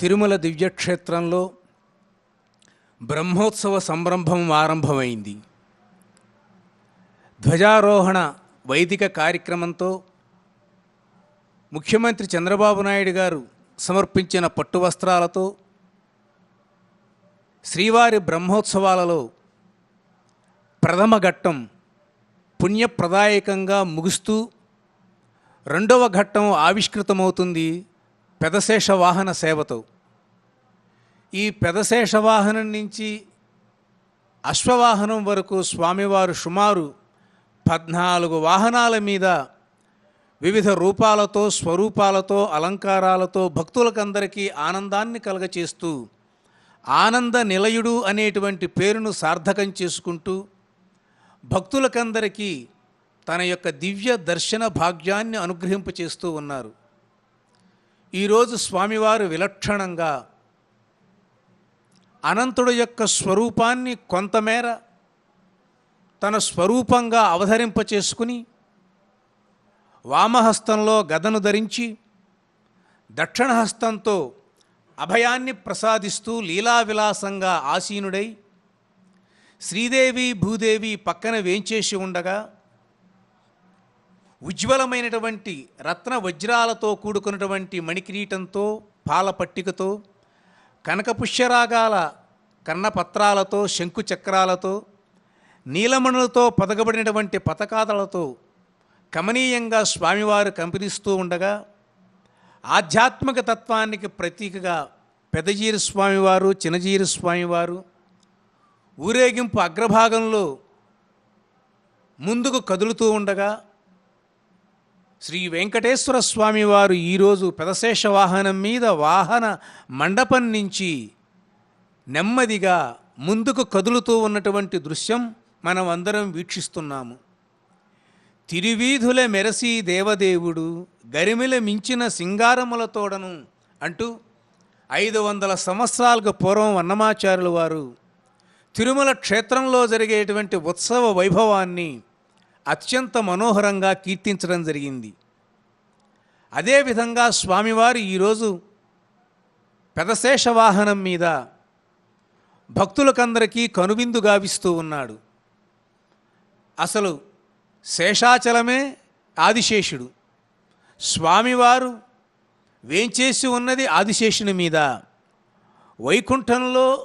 తిరుమల దివ్యక్షేత్రంలో బ్రహ్మోత్సవ సంరంభం ఆరంభమైంది. ధ్వజారోహణ వైదిక కార్యక్రమంతో ముఖ్యమంత్రి చంద్రబాబు నాయుడు గారు సమర్పించిన పట్టు వస్త్రాలతో శ్రీవారి బ్రహ్మోత్సవాలలో ప్రథమ ఘట్టం పుణ్యప్రదాయకంగా ముగుస్తూ రెండవ ఘట్టం ఆవిష్కృతమవుతుంది. పెదశేష వాహన సేవతో. ఈ పెదశేష వాహనం నుంచి అశ్వవాహనం వరకు స్వామివారు సుమారు పద్నాలుగు వాహనాల మీద వివిధ రూపాలతో స్వరూపాలతో అలంకారాలతో భక్తులకందరికీ ఆనందాన్ని కలగచేస్తూ ఆనంద నిలయుడు అనేటువంటి పేరును సార్థకం చేసుకుంటూ భక్తులకందరికీ తన యొక్క దివ్య దర్శన భాగ్యాన్ని అనుగ్రహింపచేస్తూ ఉన్నారు. ఈరోజు స్వామివారు విలక్షణంగా అనంతుడు యొక్క స్వరూపాన్ని కొంతమేర తన స్వరూపంగా అవతరింపచేసుకుని వామహస్తంలో గదను ధరించి దక్షిణహస్తంతో అభయాన్ని ప్రసాదిస్తూ లీలా విలాసంగా ఆసీనుడై శ్రీదేవి భూదేవి పక్కన వేంచేసి ఉండగా ఉజ్వలమైనటువంటి రత్న వజ్రాలతో కూడుకున్నటువంటి మణికిరీటంతో పాల పట్టికతో కనకపుష్యరాగాల కన్నపత్రాలతో శంకుచక్రాలతో నీలమణులతో పదగబడినటువంటి పతకాదలతో కమనీయంగా స్వామివారు కంపిరిస్తూ ఉండగా ఆధ్యాత్మిక తత్వానికి ప్రతీకగా పెదజీరి స్వామివారు చిన్నజీరు స్వామివారు ఊరేగింపు అగ్రభాగంలో ముందుకు కదులుతూ ఉండగా శ్రీ వెంకటేశ్వర స్వామివారు ఈరోజు పెదశేష వాహనం మీద వాహన మండపం నుంచి నెమ్మదిగా ముందుకు కదులుతూ ఉన్నటువంటి దృశ్యం మనం అందరం వీక్షిస్తున్నాము. తిరువీధుల మెరసి దేవదేవుడు గరిమిల మించిన సింగారములతోడను అంటూ ఐదు వందల సంవత్సరాలకు పూర్వం అన్నమాచార్యుల వారు తిరుమల క్షేత్రంలో జరిగేటువంటి ఉత్సవ వైభవాన్ని అత్యంత మనోహరంగా కీర్తించడం జరిగింది. అదేవిధంగా స్వామివారు ఈరోజు పెదశేష వాహనం మీద భక్తులకందరికీ కనువిందు గావిస్తూ ఉన్నాడు. అసలు శేషాచలమే ఆదిశేషుడు. స్వామివారు వేంచేసి ఉన్నది ఆదిశేషుని మీద. వైకుంఠంలో